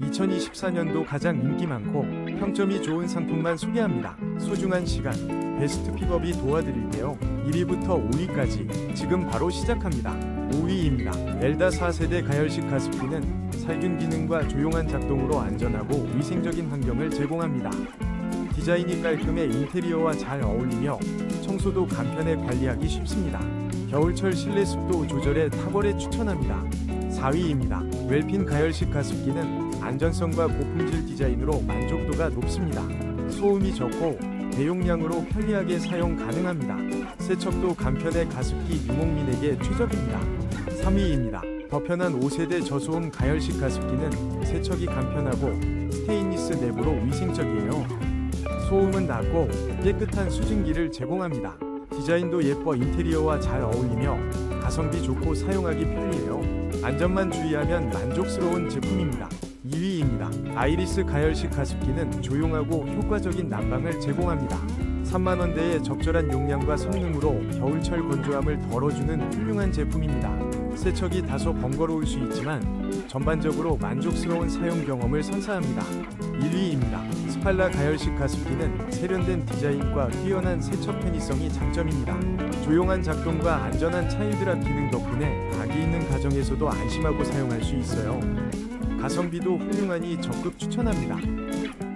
2024년도 가장 인기 많고 평점이 좋은 상품만 소개합니다. 소중한 시간, 베스트 픽업이 도와드릴게요. 1위부터 5위까지 지금 바로 시작합니다. 5위입니다. 엘다 4세대 가열식 가습기는 살균 기능과 조용한 작동으로 안전하고 위생적인 환경을 제공합니다. 디자인이 깔끔해 인테리어와 잘 어울리며 청소도 간편해 관리하기 쉽습니다. 겨울철 실내 습도 조절에 탁월에 추천합니다. 4위입니다. 웰핀 가열식 가습기는 안전성과 고품질 디자인으로 만족도가 높습니다. 소음이 적고 대용량으로 편리하게 사용 가능합니다. 세척도 간편해 가습기 유목민에게 최적입니다. 3위입니다. 더 편한 5세대 저소음 가열식 가습기는 세척이 간편하고 스테인리스 내부로 위생적이에요. 소음은 낮고 깨끗한 수증기를 제공합니다. 디자인도 예뻐 인테리어와 잘 어울리며 가성비 좋고 사용하기 편리해요. 안전만 주의하면 만족스러운 제품입니다. 2위입니다. 아이리스 가열식 가습기는 조용하고 효과적인 난방을 제공합니다. 3만원대의 적절한 용량과 성능으로 겨울철 건조함을 덜어주는 훌륭한 제품입니다. 세척이 다소 번거로울 수 있지만 전반적으로 만족스러운 사용 경험을 선사합니다. 1위입니다. 스팔라 가열식 가습기는 세련된 디자인과 뛰어난 세척 편의성이 장점입니다. 조용한 작동과 안전한 차일드랍 기능 덕분에 아기 있는 가정에서도 안심하고 사용할 수 있어요. 가성비도 훌륭하니 적극 추천합니다.